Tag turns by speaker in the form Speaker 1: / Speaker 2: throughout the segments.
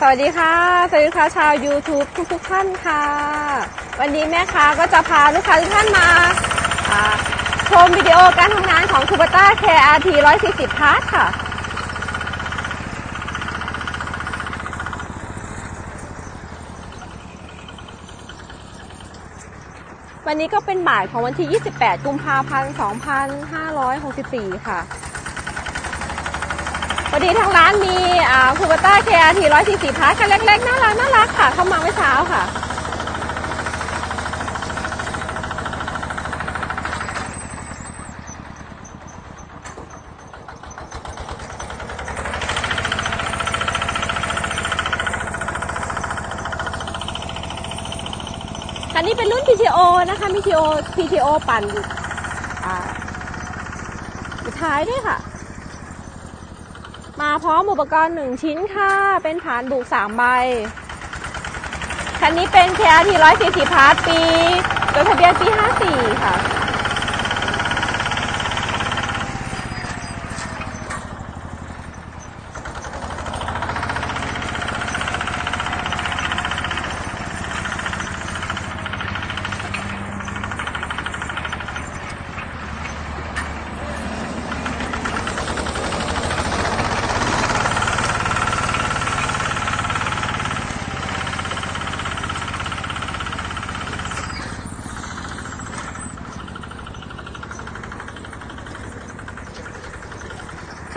Speaker 1: สวัสดีค่ะ สวัสดีค่ะชาว YouTube ทุกทุกๆท่านค่ะ วันนี้แม่ค้าก็จะพาลูกค้าทุกท่านมาชมวิดีโอการทำงานของ Kubota KRT 140 p a r t ค่ะ วันนี้ก็เป็นบ่ายของวันที่ 28 กุมภาพันธ์ 2564 ค่ะ พอดีทางร้านมีอ่าคูเบต้าเคอาทีร้อยสี่สิบพาร์ทคันเล็กๆน่ารักน่ารักค่ะ เข้ามาเมื่อเช้าค่ะคันนี้เป็นรุ่น PTO นะคะ PTO PTO ปั่นอยู่อ่าอยู่ท้ายด้วยค่ะ มาพร้อมอุปกรณ์หนึ่งชิ้นค่ะ เป็นฐานบุกสามใบ คันนี้เป็น KRT 140พาร์ทปีจดทะเบียนปี 54 ค่ะ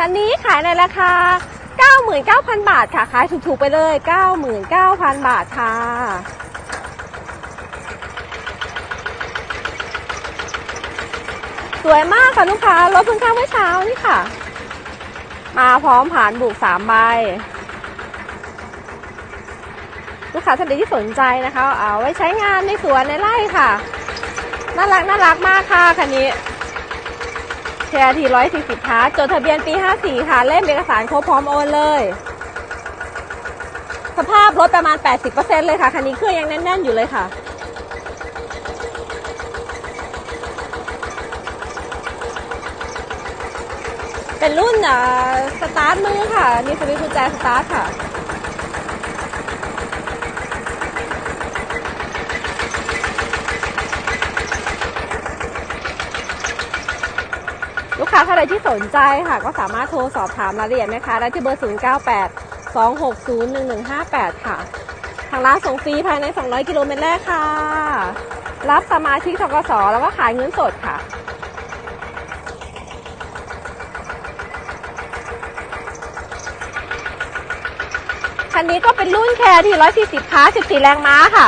Speaker 1: คันนี้ขายในราคา 99,000 บาทค่ะ ขายถูกๆไปเลย 99,000 บาทค่ะสวยมากค่ะลูกค้ารถเพิ่งเข้าเมื่อเช้านี่ค่ะ มาพร้อมผ่านบุกสามใบ ลูกค้าท่านใดที่สนใจนะคะ เอาไว้ใช้งานในสวนในไร่ค่ะ น่ารักน่ารักมากค่ะคันนี้ แชร์ทีร้อยสี่สิบพาร์ทจดทะเบียนปีห้าสี่ค่ะ เล่มเอกสารครบพร้อมโอนเลย สภาพรถประมาณ80%เปอร์เซ็นเลยค่ะ คันนี้เครื่องยังแน่น ๆ อยู่เลยค่ะ เป็นรุ่นอ่าสตาร์ทมือค่ะ มีสวิตช์กุญแจสตาร์ทค่ะ ค้าท่านใดที่สนใจค่ะ ก็สามารถโทรสอบถามรายละเอียดนะคะได้ที่เบอร์ 098 260 1158 ค่ะ ทางร้านส่งฟรีภายใน 200 กิโลเมตรแรกค่ะ รับสมาชิกทกสแล้วก็ขายเงินสดค่ะคันนี้ก็เป็นรุ่นแคร์ที่140ค้า14 แรงม้าค่ะ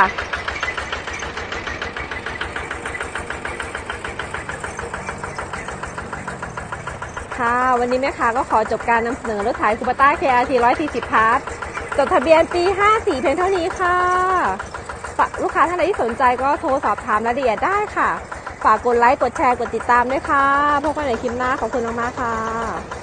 Speaker 1: ค่ะ วันนี้แม่ค้าก็ขอจบการนำเสนอรถขายคูปต้า KRT 140พาร์ทจดทะเบียนปี 54 เพียงเท่านี้ค่ะฝากลูกค้าท่านใดที่สนใจก็โทรสอบถามรายละเอียดได้ค่ะ ฝากกดไลค์ กดแชร์ กดติดตามด้วยค่ะ พบกันในคลิปหน้าขอบคุณมากๆค่ะ